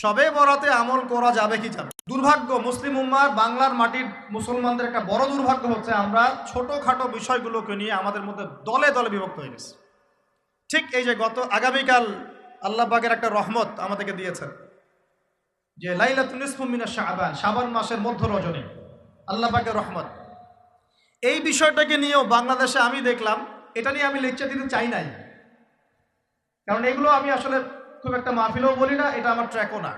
সবে বরাতে আমল করা যাবে কি যাবে? দুর্ভাগ্য, মুসলিম উম্মার বাংলার মাটির মুসলমানদের একটা বড় দুর্ভাগ্য হচ্ছে আমরা ছোটোখাটো বিষয়গুলোকে নিয়ে আমাদের মধ্যে দলে দলে বিভক্ত হয়ে গেছি। ঠিক এই যে গত আগামীকাল আল্লাহ পাকের একটা রহমত আমাদেরকে দিয়েছেন যে লাইলাতুল নিসফুমিনা শাবান মাসের মধ্য রজনী। আল্লাহ পাকের রহমত। এই বিষয়টাকে নিয়েও বাংলাদেশে আমি দেখলাম, এটা নিয়ে আমি লেকচার দিতে চাই নাই। কারণ এগুলো আমি আসলে খুব একটা মাহফিলও বলি না, এটা আমার ট্র্যাকও না।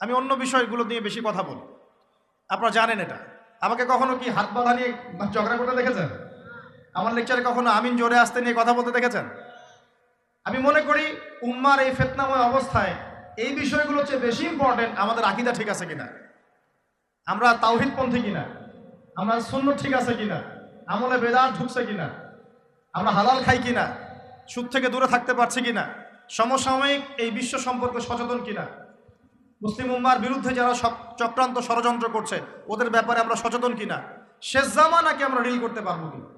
আমি অন্য বিষয়গুলো নিয়ে বেশি কথা বলি। আপনারা জানেন এটা। আমাকে কখনো কি হাত বাঁধা নিয়ে ঝগড়া করতে দেখেছেন? আমার লেকচারে কখনো আমিন জোরে আসতে নিয়ে কথা বলতে দেখেছেন? আমি মনে করি উম্মার এই ফেতনাময় অবস্থায় এই বিষয়গুলো হচ্ছে বেশি ইম্পর্টেন্ট আমাদের আকিদা ঠিক আছে কিনা? আমরা তাওহিদপন্থী কিনা? আমরা শূন্য ঠিক আছে কিনা? আমলে বেদার ঢুকছে কিনা? আমরা হালাল খাই কিনা? সুদ থেকে দূরে থাকতে পারছি কিনা? সমসাময়িক এই বিশ্ব সম্পর্কে সচেতন কিনা? মুসলিম উম্মার বিরুদ্ধে যারা চক্রান্ত ষড়যন্ত্র করছে, ওদের ব্যাপারে আমরা সচেতন কিনা? শেষ জামানাকে আমরা রিল করতে পারব কিনা?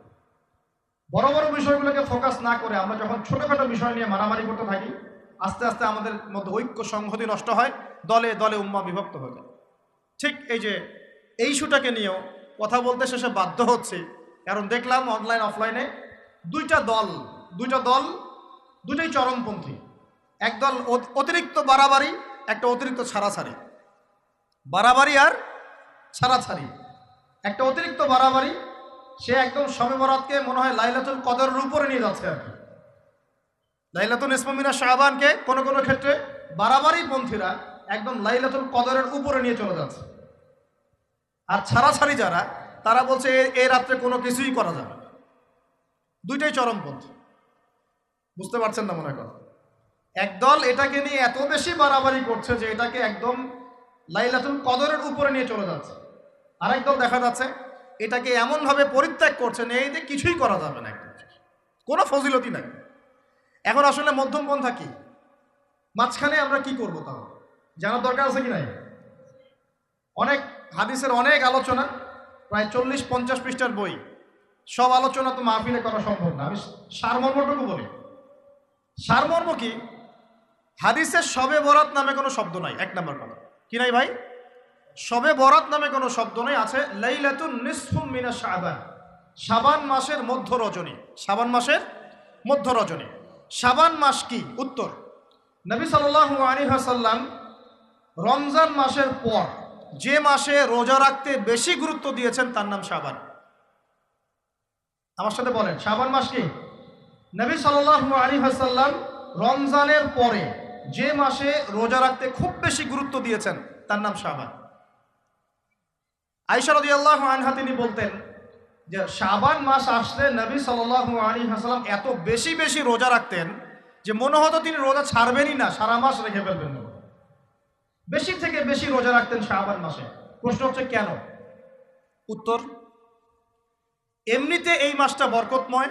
বড় বড় বিষয়গুলোকে ফোকাস না করে আমরা যখন ছোটখাটো বিষয় নিয়ে মারামারি করতে থাকি, আস্তে আস্তে আমাদের মধ্যে ঐক্য সংহতি নষ্ট হয়, দলে দলে উম্মা বিভক্ত হয়ে যায়। ঠিক এই যে এই ইস্যুটাকে নিয়েও কথা বলতে শেষে বাধ্য হচ্ছে, কারণ দেখলাম অনলাইন অফলাইনে দুইটা দল দুইটা দল দুটোই চরমপন্থী। একদল অতিরিক্ত বাড়াবাড়ি, একটা অতিরিক্ত ছাড়াছাড়ি। বাড়াবাড়ি আর ছাড়াছাড়ি। একটা অতিরিক্ত বাড়াবাড়ি, সে একদম শবে বরাতকে মনে হয় লাইলাতুল কদরের উপরে নিয়ে যাচ্ছে আর কি। লাইলাতুল ইসমামিনা শাহবানকে কোনো কোনো ক্ষেত্রে বাড়াবাড়ি পন্থীরা একদম লাইলাতুল কদরের উপরে নিয়ে চলে যাচ্ছে। আর ছাড়াছাড়ি যারা, তারা বলছে এই রাত্রে কোনো কিছুই করা যাবে। দুইটাই চরমপন্থী। বুঝতে পারছেন না মনে করেন একদল এটাকে নিয়ে এত বেশি বাড়াবাড়ি করছে যে এটাকে একদম লাইলাতুল কদরের উপরে নিয়ে চলে যাচ্ছে। আরেক দল দেখা যাচ্ছে এটাকে এমনভাবে পরিত্যাগ করছে এই যে কিছুই করা যাবে না একদম। কোনো ফজিলতি নাই। এখন আসলে মধ্যম পন্থা কি? মাঝখানে আমরা কি করব তাহলে? জানার দরকার আছে কি নাই? অনেক হাদিসের অনেক আলোচনা, প্রায় চল্লিশ পঞ্চাশ পৃষ্ঠার বই। সব আলোচনা তো মাহফিলে করা সম্ভব না। আমি সারমর্মটুকু বলি। সারমর্ম কি? হাদিসের সবে বরাত নামে কোনো শব্দ নাই। এক নম্বর কথা। কি নাই ভাই? সবে বরাত নামে কোনো শব্দ নেই। আছে নিসফুম মিনা শাবান। শাবান মাসের মধ্য রজনী। সাবান মাসের মধ্য রজনী। সাবান মাস কি? উত্তর। নবী সাল্লাল্লাহু আলাইহি ওয়াসাল্লাম রমজান মাসের পর যে মাসে রোজা রাখতে বেশি গুরুত্ব দিয়েছেন, তার নাম সাবান আমার সাথে বলেন, শাবান মাস কি? নবী সাল্লাল্লাহু আলাইহি ওয়াসাল্লাম রমজানের পরে যে মাসে রোজা রাখতে খুব বেশি গুরুত্ব দিয়েছেন, তার নাম শাবান। আয়েশা রাদিয়াল্লাহু আনহা তিনি বলতেন যে, শাবান মাস আসলে নবী সাল্লাল্লাহু আলাইহি ওয়াসাল্লাম এত বেশি বেশি রোজা রাখতেন যে মনে হতো তিনি রোজা ছাড়বেনই না, সারা মাস রেখে ফেলবেন বেশি থেকে বেশি রোজা রাখতেন শাবান মাসে। প্রশ্ন হচ্ছে কেন? উত্তর, এমনিতে এই মাসটা বরকতময়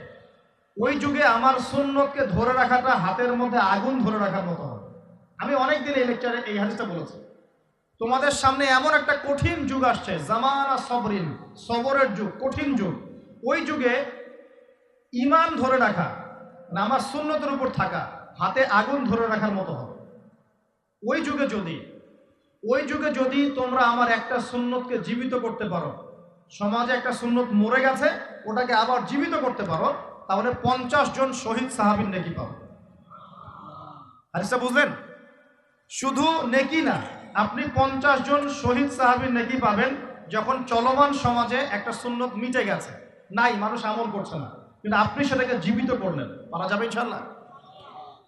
ওই যুগে আমার সুন্নতকে ধরে রাখাটা হাতের মধ্যে আগুন ধরে রাখার মতো হবে। আমি অনেক দিন এই লেকচারে এই হাদিসটা বলেছি। তোমাদের সামনে এমন একটা কঠিন যুগ আসছে, জামানা সবরিন, সবরের যুগ, কঠিন যুগ। ওই যুগে ইমান ধরে রাখা আমার সুন্নতের উপর থাকা, হাতে আগুন ধরে রাখার মতো হবে। ওই যুগে যদি, ওই যুগে যদি তোমরা আমার একটা সুন্নতকে জীবিত করতে পারো, সমাজে একটা সুন্নত মরে গেছে, ওটাকে আবার জীবিত করতে পারো তাহলে পঞ্চাশ জন শহীদ সাহাবিন নেকি পাবো হারিসটা বুঝলেন? শুধু নেকি না, আপনি পঞ্চাশ জন শহীদ সাহাবীর নেকি পাবেন যখন চলমান সমাজে একটা সুন্নত মিটে গেছে। নাই, মানুষ আমল করছে না। কিন্তু আপনি সেটাকে জীবিত করলেন। পারা যাবে ইনশাল্লাহ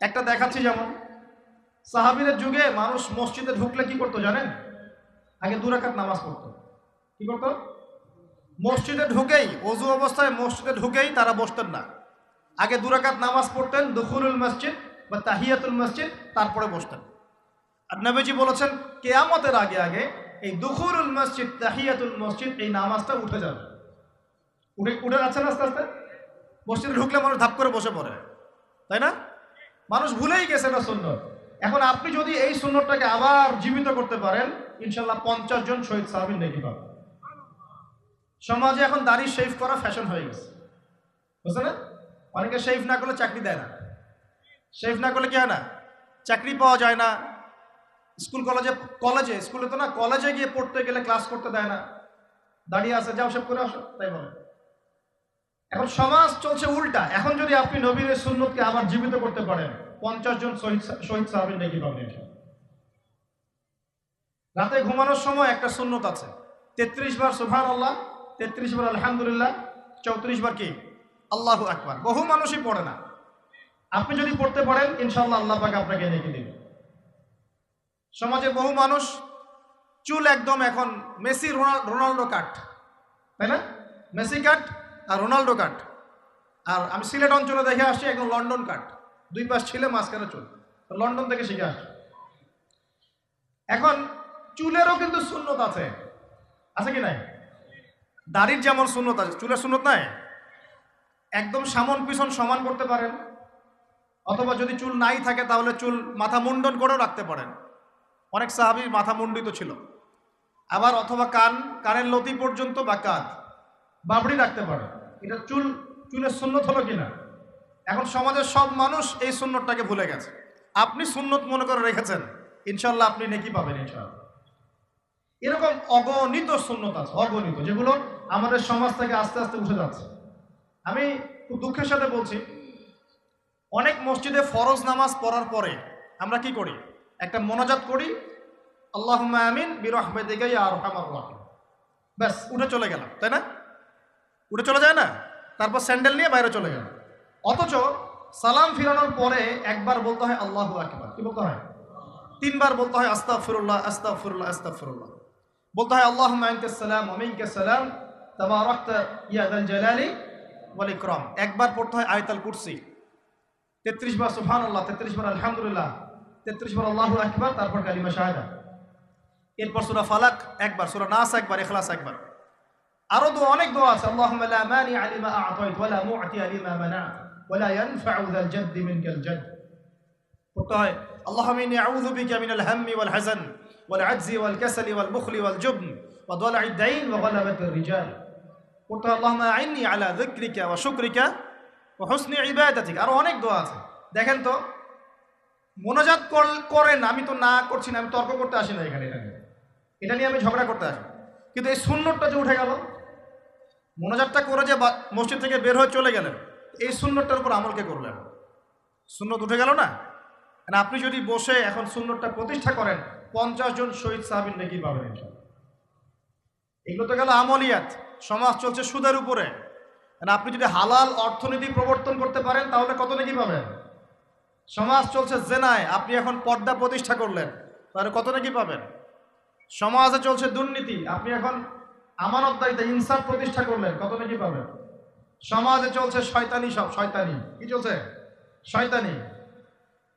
একটা দেখাচ্ছি যেমন, সাহাবীদের যুগে মানুষ মসজিদে ঢুকলে কি করতো জানেন? আগে দুরাকাত নামাজ পড়তো। কি করতো? মসজিদে ঢুকেই, অজু অবস্থায় মসজিদে ঢুকেই তারা বসতেন না। আগে দুরাকাত নামাজ পড়তেন, দুখুরুল মসজিদ বা তাহিয়াতুল মসজিদ, তারপরে বসতেন। আর নবীজি বলেছেন, কেয়ামতের আগে আগে এই দুখুরুল মসজিদ, তাহিয়াতুল মসজিদ, এই নামাজটা উঠে যাবে। উঠে উঠে যাচ্ছে না আস্তে আস্তে? মসজিদে ঢুকলে মানুষ ধাপ করে বসে পড়ে। তাই না? মানুষ ভুলেই গেছে না সুন্নত। এখন আপনি যদি এই সুন্নতটাকে আবার জীবিত করতে পারেন, ইনশাল্লাহ পঞ্চাশ জন শহীদ সাহাবিন নাকি পাবেন। সমাজে এখন দাড়ি শেভ করা ফ্যাশন হয়ে গেছে। বুঝছে না? অনেকে শেভ না করলে চাকরি দেয় না। শেভ না করলে কি হয় না? চাকরি পাওয়া যায় না। স্কুল কলেজে কলেজে স্কুলে তো না কলেজে গিয়ে পড়তে গেলে ক্লাস করতে দেয় না। দাঁড়িয়ে আছে, যাও সব করে আসো, তাই বলে। এখন সমাজ চলছে উল্টা। এখন যদি আপনি নবীর সুন্নতকে আবার জীবিত করতে পারেন, পঞ্চাশ জন শহীদ সাহাবিন নাকি পাবেন রাতে ঘুমানোর সময় একটা সুন্নত আছে। তেত্রিশ বার সুভান আল্লাহ তেত্রিশ বার আলহামদুলিল্লাহ, চৌত্রিশ বার কি? আল্লাহ আকবার। বহু মানুষই পড়ে না। আপনি যদি পড়তে পারেন ইনশাল্লাহ আল্লাহ পাকে আপনাকে এনেকে দেবে। সমাজে বহু মানুষ, চুল একদম এখন মেসি রোনাল্ডো কাট। তাই না? মেসি কাট আর রোনাল্ডো কাট। আর আমি সিলেট অঞ্চলে দেখে আসছি, একদম লন্ডন কাট। দুই পাশ ছিলে মাঝখানে চুল। লন্ডন থেকে শিখে আসছি। এখন চুলেরও কিন্তু শূন্যত আছে। আছে কি নাই? দাড়ির যেমন শূন্যত আছে, চুলের শূন্যত নাই? একদম সামন পিছন সমান করতে পারেন। অথবা যদি চুল নাই থাকে, তাহলে চুল মাথা মুন্ডন করেও রাখতে পারেন। অনেক সাহাবির মাথা মুন্ডিত ছিল। আবার অথবা কান, কানের লতি পর্যন্ত বা কাঁধ, বাবড়ি রাখতে পারে এটা চুল, চুলের সুন্নত হলো কিনা? এখন সমাজের সব মানুষ এই সুন্নতটাকে ভুলে গেছে। আপনি সুন্নত মনে করে রেখেছেন, ইনশাল্লাহ আপনি নেকি পাবেন, ইনশাল্লাহ। এরকম অগণিত সুন্নত আছে, অগণিত। যেগুলো আমাদের সমাজ থেকে আস্তে আস্তে উঠে যাচ্ছে। আমি খুব দুঃখের সাথে বলছি, অনেক মসজিদে ফরজ নামাজ পড়ার পরে আমরা কি করি? একটা মোনাজাত করি আল্লাহ আমিন বিরহমেদিকে আর ব্যাস, উঠে চলে গেলাম, তাই না? উঠে চলে যায় না? তারপর স্যান্ডেল নিয়ে বাইরে চলে গেল অথচ সালাম ফিরানোর পরে একবার বলতে হয়, আল্লাহ আকবার। কি বলতে হয়? তিনবার বলতে হয় আস্তাফ ফিরুল্লাহ আস্তাফ ফিরুল্লাহ আস্তাফ ফিরুল্লাহ বলতে হয় আল্লাহ সালাম অমিনকে সালাম। তাবারাকত ইয়াদাল জালালি ওয়াল ইকরাম একবার পড়তে হয় আয়াতুল কুরসি। তেত্রিশ বার সুবহান আল্লাহ তেত্রিশ বার আলহামদুলিল্লাহ তেত্রিশ বার আল্লাহু আকবার তারপর কালিমা শাহাদা। এরপর সূরা ফালাক একবার সূরা নাস একবার ইখলাস একবার। আরও দোয়া অনেক দোয়া আছে। আল্লাহুম্মা লা মানি লিমা আ'তাইত ওয়া লা মু'তি লিমা মানা'ত ওয়া লা ইয়ানফা'ু যাল জাদ্দি মিনকাল জাদ পড়তে হয় আল্লাহুম্মা ইন্নী আউযু বিকা মিনাল হাম্মি ওয়াল হাযান ওয়াল আজজি ওয়াল কাসালি ওয়াল বুখলি ওয়াল পড়তে হয় আল্লাহুম্মা আইন্নি আলা যিকরিকা ওয়া শুকরিকা ওয়া হুসনি ইবাদাতিক। আরও অনেক দোয়া আছে। দেখেন তো, মনোজাত কর- করেন, আমি তো না করছি না, আমি তর্ক করতে আসি না এখানে। এটা নিয়ে আমি ঝগড়া করতে আসি। কিন্তু এই শূন্যটা যে উঠে গেল, মনোজাতটা করে যে বা- মসজিদ থেকে বের হয়ে চলে গেলেন, এই শূন্যটার উপর আমলকে করলেন? শূন্যত উঠে গেল না? মানে আপনি যদি বসে এখন শূন্যটা প্রতিষ্ঠা করেন, পঞ্চাশ জন শহীদ সাহাবিন নাকি পাবেন। এগুলো তো গেল আমলিয়াত। সমাজ চলছে সুদের উপরে। মানে আপনি যদি হালাল অর্থনীতি প্রবর্তন করতে পারেন, তাহলে কত নাকি পাবেন? সমাজ চলছে জেনায়, আপনি এখন পর্দা প্রতিষ্ঠা করলেন, তাহলে কত নাকি পাবেন? সমাজে চলছে দুর্নীতি, আপনি এখন আমানতদারিতা ইনসাফ প্রতিষ্ঠা করলেন, কত নাকি পাবেন? সমাজে চলছে শয়তানি সব, শয়তানি। কি চলছে? শয়তানি।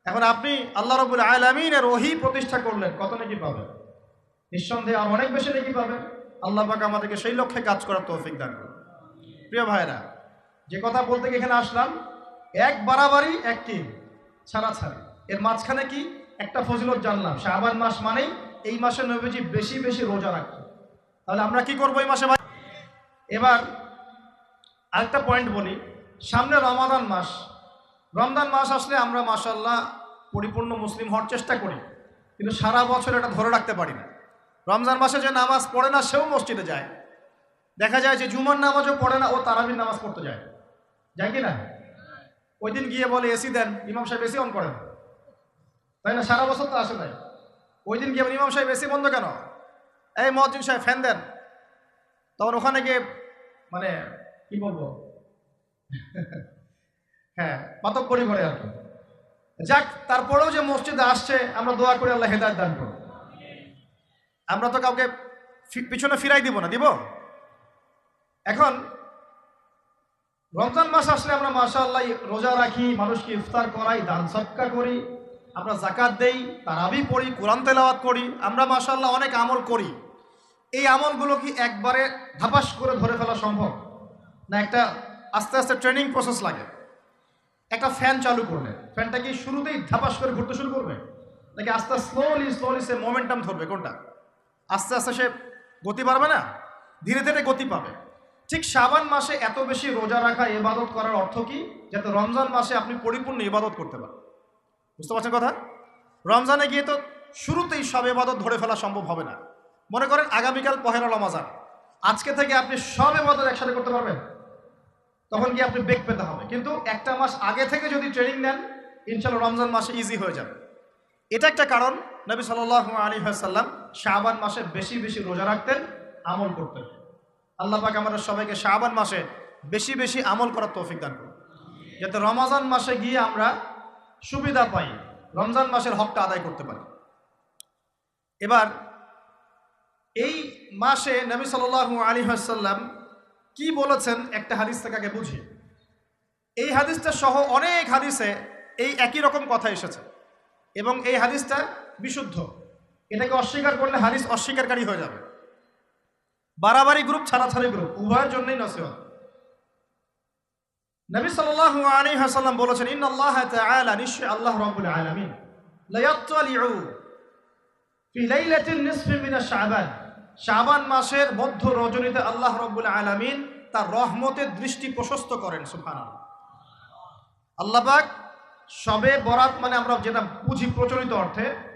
এখন আপনি আল্লাহ রবুল আলমিনের ওহি প্রতিষ্ঠা করলেন, কত নাকি পাবেন? নিঃসন্দেহে আর অনেক বেশি নাকি পাবেন। আল্লাহ পাক আমাদেরকে সেই লক্ষ্যে কাজ করার তৌফিক দান করুন। প্রিয় ভাইরা যে কথা বলতে এখানে আসলাম, এক বাড়াবাড়ি, এক কি ছাড়াছাড়ি। এর মাঝখানে কি? একটা ফজিলত জানলাম। শাহবান মাস মানেই এই মাসে নবীজি বেশি বেশি রোজা রাখতো তাহলে আমরা কি করব এই মাসে ভাই? এবার আরেকটা পয়েন্ট বলি। সামনে রমাদান মাস। রমদান মাস আসলে আমরা মাসাল্লাহ পরিপূর্ণ মুসলিম হওয়ার চেষ্টা করি। কিন্তু সারা বছর এটা ধরে রাখতে পারি না। রমজান মাসে যে নামাজ পড়ে না, সেও মসজিদে যায়। দেখা যায় যে জুমার নামাজও পড়ে না, ও তারাবির নামাজ পড়তে যায়। যায় কি না? ওই দিন গিয়ে বলে, এসি দেন। ইমাম সাহেব এসি অন করেন। তাই না? সারা বছর তো আসে নাই। ওই দিন গিয়ে ইমাম সাহেব, এসি বন্ধ কেন? এই মহাজিন সাহেব, ফ্যান দেন। তখন ওখানে গিয়ে মানে কি বলব? হ্যাঁ পাতক করি করে আর কি। যাক, তারপরেও যে মসজিদে আসছে, আমরা দোয়া করি, আল্লাহ হেদায়ত দান করুন আমরা তো কাউকে পিছনে ফিরাই দিব না, দিব? এখন রমজান মাস আসলে আমরা মাসা আল্লাহ রোজা রাখি, মানুষকে ইফতার করাই, দান সৎকা করি, আমরা জাকাত দেই, তারাবি পড়ি, কোরআন তেলাওয়াত করি, আমরা মাশাআল্লাহ অনেক আমল করি। এই আমলগুলো কি একবারে ধাপাস করে ধরে ফেলা সম্ভব? না একটা আস্তে আস্তে ট্রেনিং প্রসেস লাগে? একটা ফ্যান চালু করলে, ফ্যানটা কি শুরুতেই ধাপাস করে ঘুরতে শুরু করবে? নাকি আস্তে স্লোলি স্লোলি সে মোমেন্টাম ধরবে, কোনটা? আস্তে আস্তে সে গতি পারবে না? ধীরে ধীরে গতি পাবে। ঠিক শাবান মাসে এত বেশি রোজা রাখা ইবাদত করার অর্থ কি? যাতে রমজান মাসে আপনি পরিপূর্ণ ইবাদত করতে পারেন। বুঝতে পারছেন কথা? রমজানে গিয়ে তো শুরুতেই সব ইবাদত ধরে ফেলা সম্ভব হবে না। মনে করেন আগামীকাল পহেলা রমাজান। আজকে থেকে আপনি সব ইবাদত একসাথে করতে পারবেন। তখন কি আপনি বেগ পেতে হবে। কিন্তু একটা মাস আগে থেকে যদি ট্রেনিং নেন, ইনশাল্লাহ রমজান মাসে ইজি হয়ে যাবে। এটা একটা কারণ। নবী সাল্লাহ আলী সাল্লাম শাহবান মাসে বেশি বেশি রোজা রাখতেন, আমল করতেন। আল্লাহ পাক আমাদের সবাইকে শাহবান মাসে বেশি বেশি আমল করার তৌফিক দান করুন। যাতে রমাজান মাসে গিয়ে আমরা সুবিধা পাই, রমজান মাসের হকটা আদায় করতে পারি। এবার, এই মাসে নবী সাল্লাহ আলী সাল্লাম কি বলেছেন একটা হাদিস থেকে আগে বুঝি। এই হাদিসটা সহ অনেক হাদিসে এই একই রকম কথা এসেছে। এবং এই হাদিসটা বিশুদ্ধ। এটাকে অস্বীকার করলে হাদিস অস্বীকারী হয়ে যাবে। বাড়াবাড়ি গ্রুপ ছাড়াছাড়ি গ্রুপ উভয়ের জন্যই নসিহত। নবী সাল্লাল্লাহু আলাইহি ওয়াসাল্লাম বলেছেন আল্লাহ তাআলা নিশ্চয় আল্লাহ রাব্বুল আলামিন। ফি লাইলাতিন মিন শাবান। শাবান মাসের মধ্য রজনীতে আল্লাহ রাব্বুল আলামিন তার রহমতের দৃষ্টি প্রশস্ত করেন, সুবহানাল্লাহ। আল্লাহ পাক সবে বরাত মানে আমরা যেটা বুঝি প্রচলিত অর্থে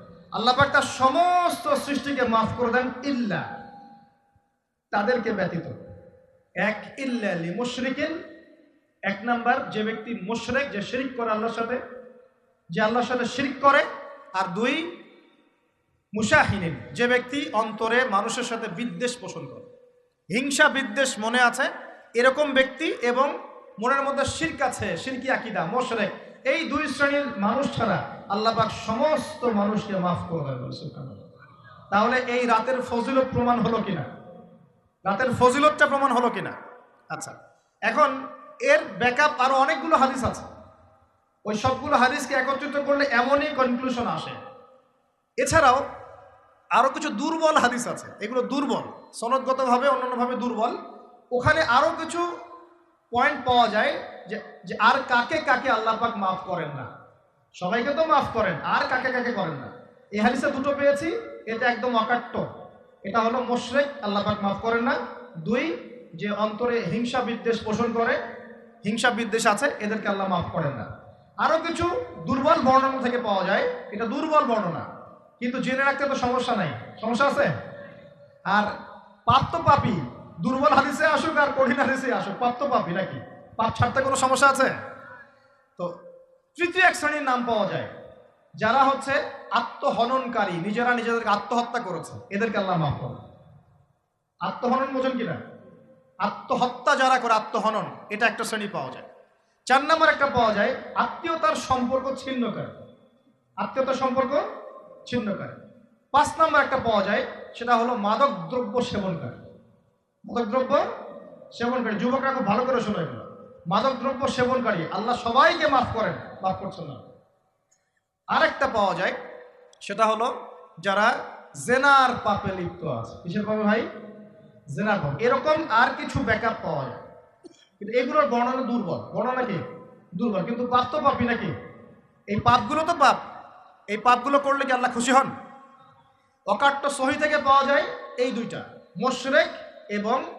আল্লাহ পাক তার সমস্ত সৃষ্টিকে মাফ করে দেন ইল্লা। তাদেরকে ব্যতীত। এক ইল্লালি মুশরিকিন। এক নাম্বার, যে ব্যক্তি মুশরিক, যে শিরিক করে আল্লাহর সাথে, যে আল্লাহর সাথে শিরিক করে। আর দুই মুশাহিনিন যে ব্যক্তি অন্তরে মানুষের সাথে বিদ্বেষ পোষণ করে। হিংসা, বিদ্বেষ মনে আছে, এরকম ব্যক্তি এবং মনের মধ্যে শির্ক আছে, শিরকি আকিদা, মোশরেক। এই দুই শ্রেণির মানুষ ছাড়া আল্লাহ পাক সমস্ত মানুষকে মাফ করে তাহলে এই রাতের ফজিলত প্রমাণ হলো কিনা? রাতের ফজিলতটা প্রমাণ হলো কিনা? আচ্ছা এখন এর ব্যাকআপ আরও অনেকগুলো হাদিস আছে। ওই সবগুলো হাদিসকে একত্রিত করলে এমনই কনক্লুশন আসে। এছাড়াও আরও কিছু দুর্বল হাদিস আছে। এগুলো দুর্বল, সনদগতভাবে, অন্যান্যভাবে দুর্বল। ওখানে আরও কিছু পয়েন্ট পাওয়া যায় যে আর কাকে কাকে আল্লাহ পাক মাফ করেন না। সবাইকে তো মাফ করেন, আর কাকে কাকে করেন না। এ হাদিসে দুটো পেয়েছি, এটা একদম অকাট্য। এটা হলো মোশরেক, আল্লাহ পাক মাফ করেন না। দুই, যে অন্তরে হিংসা বিদ্বেষ পোষণ করে, হিংসা বিদ্বেষ আছে, এদেরকে আল্লাহ মাফ করেন না। আরও কিছু দুর্বল বর্ণনা থেকে পাওয়া যায়, এটা দুর্বল বর্ণনা। কিন্তু জেনে রাখতে তো সমস্যা নাই। সমস্যা আছে? আর পাপ তো পাপি দুর্বল হাদিসে আসুক আর কঠিন হাদিসে আসুক, পাপ তো পাপি নাকি? পাপ ছাড়তে কোনো সমস্যা আছে? তো তৃতীয় এক শ্রেণির নাম পাওয়া যায়। যারা হচ্ছে আত্মহননকারী, নিজেরা নিজেদেরকে আত্মহত্যা করেছে, এদেরকে আল্লাহ মাফ করে আত্মহনন বোঝেন কিনা? আত্মহত্যা যারা করে, আত্মহনন, এটা একটা শ্রেণি পাওয়া যায়। চার নম্বর একটা পাওয়া যায়, আত্মীয়তার সম্পর্ক ছিন্নকারী আত্মীয়তার সম্পর্ক ছিন্নকারী পাঁচ নম্বর একটা পাওয়া যায়, সেটা হলো মাদক দ্রব্য সেবনকারী মাদক দ্রব্য সেবনকারী যুবকরা খুব ভালো করে শোনো এগুলো। মাদক দ্রব্য সেবনকারী, আল্লাহ সবাইকে মাফ করেন, মাফ করছেন না। আরেকটা পাওয়া যায়, সেটা হলো যারা জেনার পাপে লিপ্ত আছে। কিসের পাপে ভাই? জেনার পাপ। এরকম আর কিছু ব্যাকআপ পাওয়া যায়। কিন্তু এগুলোর বর্ণনা দুর্বল। বর্ণনা কি? দুর্বল। কিন্তু পাপ তো পাপি নাকি? এই পাপগুলো তো পাপ। এই পাপগুলো করলে কি আল্লাহ খুশি হন? অকাট্য সহি থেকে পাওয়া যায় এই দুইটা। মোশরেক এবং